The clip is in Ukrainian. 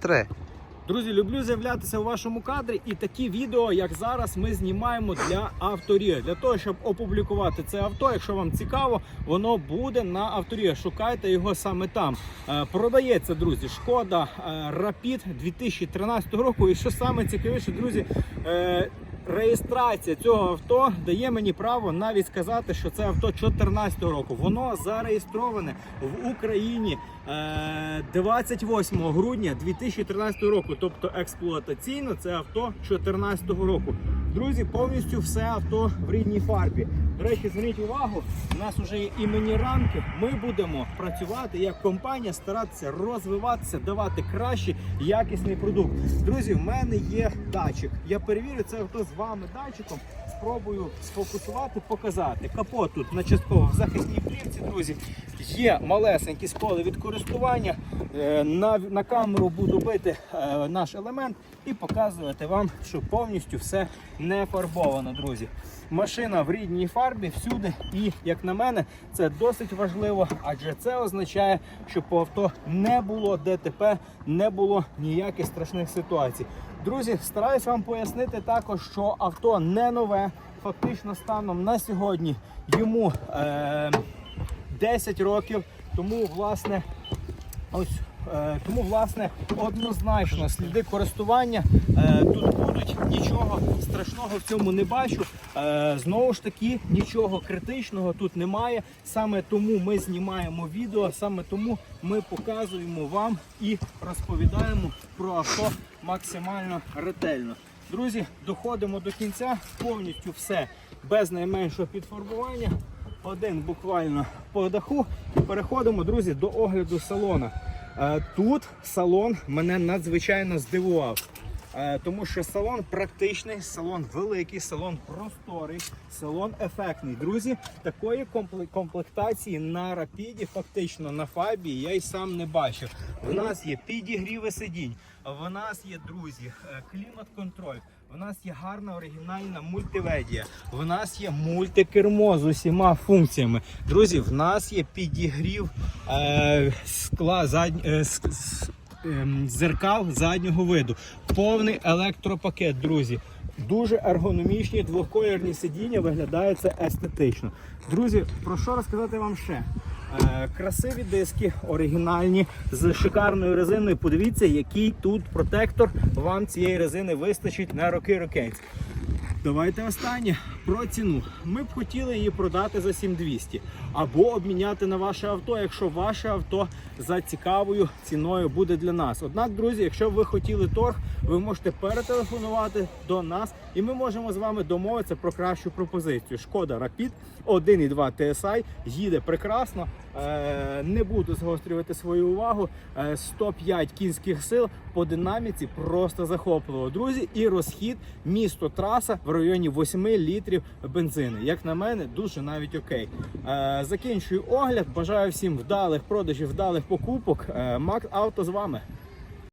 Три. Друзі, люблю з'являтися у вашому кадрі, і такі відео, як зараз, ми знімаємо для авторія. Для того, щоб опублікувати це авто, якщо вам цікаво, воно буде на авторія. Шукайте його саме там. Е, Продається, друзі, шкода е, Rapid 2013 року. І що саме цікавіше, друзі, е, реєстрація цього авто дає мені право навіть сказати, що це авто 2014 року. Воно зареєстроване в Україні е, 28 грудня 2013 року. Тобто експлуатаційно це авто 2014 року. Друзі, повністю все авто в рідній фарбі. До речі, зверніть увагу, у нас вже є іменні рамки. Ми будемо працювати як компанія, старатися розвиватися, давати кращий якісний продукт. Друзі, в мене є датчик. Я перевірю це авто з вами датчиком. Спробую сфокусувати, показати. Капот тут на частково в захисній плівці, друзі. Є малесенькі сколи від користування. Е, На, на камеру буду бити е, наш елемент і показувати вам, що повністю все не фарбовано, друзі. Машина в рідній фарбі всюди, і як на мене, це досить важливо, адже це означає, що по авто не було ДТП, не було ніяких страшних ситуацій. Друзі, стараюсь вам пояснити також, що авто не нове. Фактично, станом на сьогодні йому е, 10 років. Тому, власне, ось тому, власне, однозначно сліди користування е, тут будуть нічого страшного в цьому не бачу. Е, знову ж таки, нічого критичного тут немає. Саме тому ми знімаємо відео, саме тому ми показуємо вам і розповідаємо про авто максимально ретельно. Друзі, доходимо до кінця, повністю все без найменшого підфарбування. Один буквально по даху. І переходимо, друзі, до огляду салона. Е, Тут салон мене надзвичайно здивував. Е, Тому що салон практичний, салон великий, салон просторий, салон ефектний. Друзі, такої комплектації на рапіді, фактично на фабі, я й сам не бачив. У нас є підігріви сидінь, в нас є друзі, е, клімат-контроль. У нас є гарна оригінальна мультиведія. В нас є мультикермо з усіма функціями. Друзі, в нас є підігрів е, скла задь, е, с- с- зеркал заднього виду. Повний електропакет, друзі. Дуже ергономічні двоколірні сидіння виглядає це естетично. Друзі, про що розказати вам ще? Е, красиві диски, оригінальні, з шикарною резиною. Подивіться, який тут протектор вам цієї резини вистачить на роки рокець. Давайте останнє про ціну. Ми б хотіли її продати за 7200 або обміняти на ваше авто, якщо ваше авто за цікавою ціною буде для нас. Однак, друзі, якщо ви хотіли торг, ви можете перетелефонувати до нас, і ми можемо з вами домовитися про кращу пропозицію. Шкода Rapid 1.2 TSI їде прекрасно. Е, Не буду згострювати свою увагу. Е, 105 кінських сил по динаміці просто захопливо. Друзі, і розхід місто траса в районі 8 літрів бензину. Як на мене, дуже навіть окей. Е, Закінчую огляд. Бажаю всім вдалих продажів, вдалих покупок. Е, Мак Авто з вами.